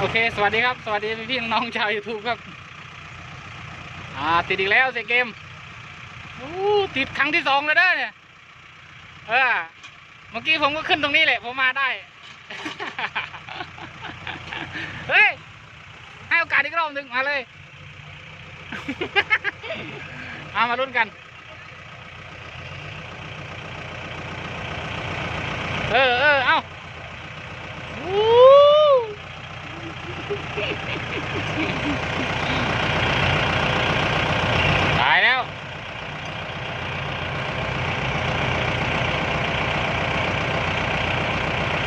โอเค สวัสดีครับ สวัสดีพี่น้องชาว YouTube ครับ อ่า ติดอีกแล้วเซเกมโอ้ติดครั้งที่สองแล้วเด้อเนี่ย เออ เมื่อกี้ผมก็ขึ้นตรงนี้แหละ ผมมาได้ เฮ้ย ให้โอกาสอีกรอบหนึ่งมาเลย เอามาลุ้นกัน เออเออเอาวู้ตายแล้ว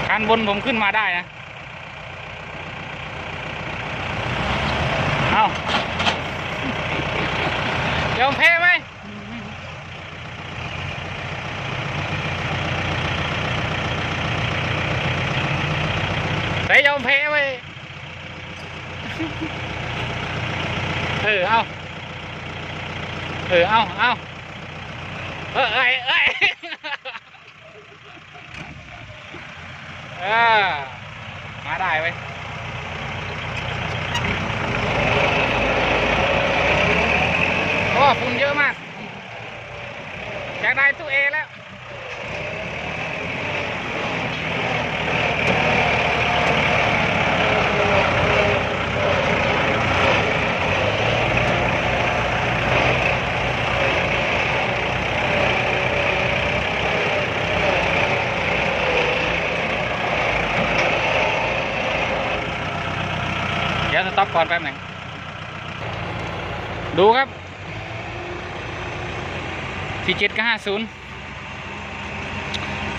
คั นบนผมขึ้นมาได้นะ เอายอมแพ้ไหมแต่ยอมแพ้ไว้ยเออ เอา เออ เอา เอา เออเอ้ยเอ้ย เออมาได้ไว้ยโอ้ฝุ่นเยอะมากอยากได้ตู้เอ ดี๋ยวสต็อปก่อนแป๊บหนึ่งดูครับสี่เจ็ดกับห้าศูนย์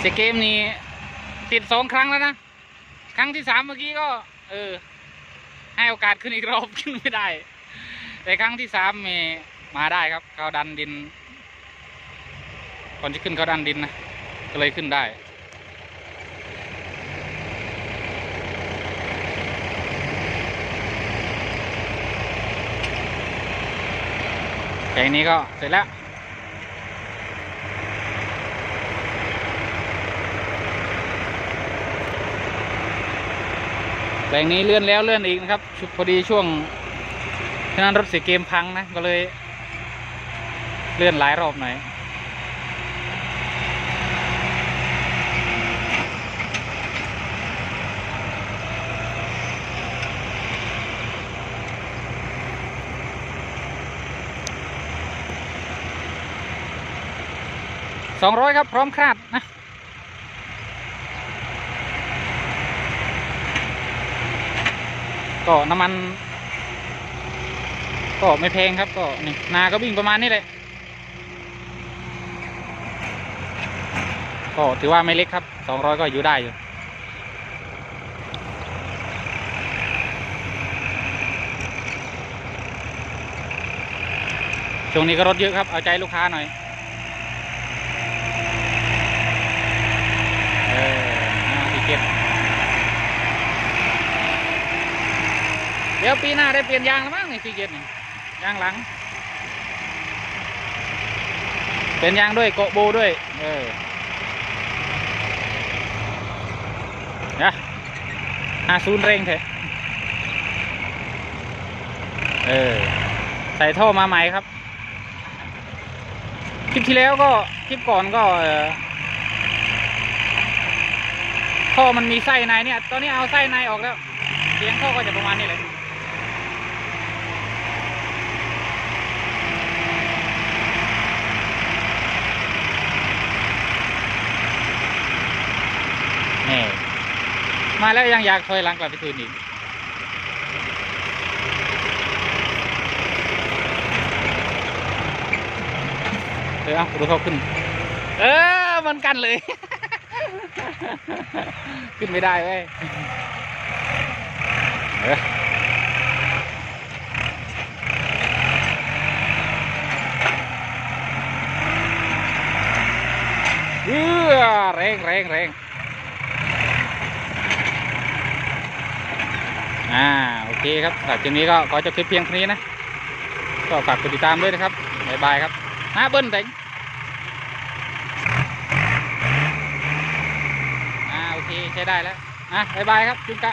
เซเกมนี้ติดสองครั้งแล้วนะ ครั้งที่สามเมื่อกี้ก็ เออ ให้โอกาสขึ้นอีกรอบขึ้นไม่ได้ แต่ครั้งที่สามมีมาได้ครับ เขาดันดินก่อนจะขึ้นเขาดันดินนะ ก็เลยขึ้นได้ แข่งนี้ก็เสร็จแล้ว แปลงนี้เลื่อนแล้วเลื่อนอีกนะครับชุดพอดีช่วงฉะนั้นรถเสียเกมพังนะ ก็เลย เลื่อนหลายรอบหน่อย สองร้อยครับ พร้อมคาดนะก็น้ำมัน ก็ไม่แพงครับก็นี่นาก็วิ่งประมาณนี้เลยก็ถือว่าไม่เล็กครับสองร้อยก็อยู่ได้อยู่ช่วงนี้ก็รถเยอะครับ เอาใจลูกค้าหน่อย เออห้าสี่เจ็ด เดี๋ยวปีหน้าได้เปลี่ยนยางแล้วมั้งในสี่เจ็ดนี่ยางหลัง เปลี่ยนยางด้วยโกะโบด้วย เออเดี๋ยหาศูนเร่งเถอะเออ ใส่ท่อมาใหม่ครับ คลิปที่แล้วก็ คลิปก่อนก็เออท่อมันมีไส้ในเนี่ย ตอนนี้เอาไส้ในออกแล้ว เสียงท่อก็จะประมาณนี้เลย นี่ มาแล้วยังอยากถอยหลังกลับไปคืนอีกเออเอาดูเขาขึ้น เออมันกันเลย ขึ้นไม่ได้เว้ยเออเออแรงแรงแรงอ่า โอ เคครับสำหรับคลิปนี้ก็ขอจบคลิปเพียงเท่านี้นะ ก็ฝากกดติดตามด้วยนะครับบ๊ายบายครับฮะเบิ้ลเต็งอ่าโอเคใช้ได้แล้วอะบ๊ายบายครับจุ๊กะ